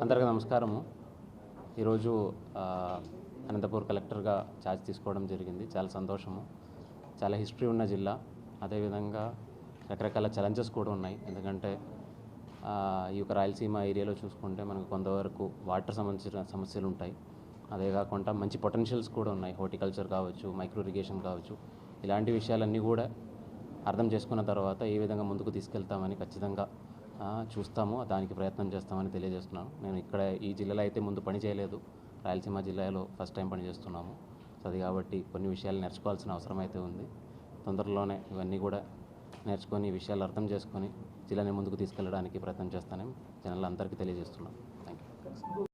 అందరికీ నమస్కారము. ఈరోజు అనంతపూర్ కలెక్టర్గా ఛార్జ్ తీసుకోవడం జరిగింది. చాలా సంతోషము. చాలా హిస్టరీ ఉన్న జిల్లా. అదేవిధంగా రకరకాల ఛాలెంజెస్ కూడా ఉన్నాయి. ఎందుకంటే ఈ యొక్క రాయలసీమ ఏరియాలో చూసుకుంటే మనకు కొంతవరకు వాటర్ సంబంధించిన సమస్యలు ఉంటాయి. అదే కాకుండా మంచి పొటెన్షియల్స్ కూడా ఉన్నాయి. హార్టికల్చర్ కావచ్చు మైక్రో ఇరిగేషన్ కావచ్చు. ఇలాంటి విషయాలన్నీ కూడా అర్థం చేసుకున్న తర్వాత ఏ విధంగా ముందుకు తీసుకెళ్తామని ఖచ్చితంగా చూస్తాము. దానికి ప్రయత్నం చేస్తామని తెలియజేస్తున్నాను. నేను ఇక్కడ ఈ జిల్లాలో అయితే ముందు పని చేయలేదు. రాయలసీమ జిల్లాలో ఫస్ట్ టైం పని చేస్తున్నాము. సో అది కాబట్టి కొన్ని విషయాలు నేర్చుకోవాల్సిన అవసరం అయితే ఉంది. తొందరలోనే ఇవన్నీ కూడా నేర్చుకొని విషయాలు అర్థం చేసుకొని జిల్లాని ముందుకు తీసుకెళ్ళడానికి ప్రయత్నం చేస్తానని జనాలందరికీ తెలియజేస్తున్నాను థ్యాంక్ యూ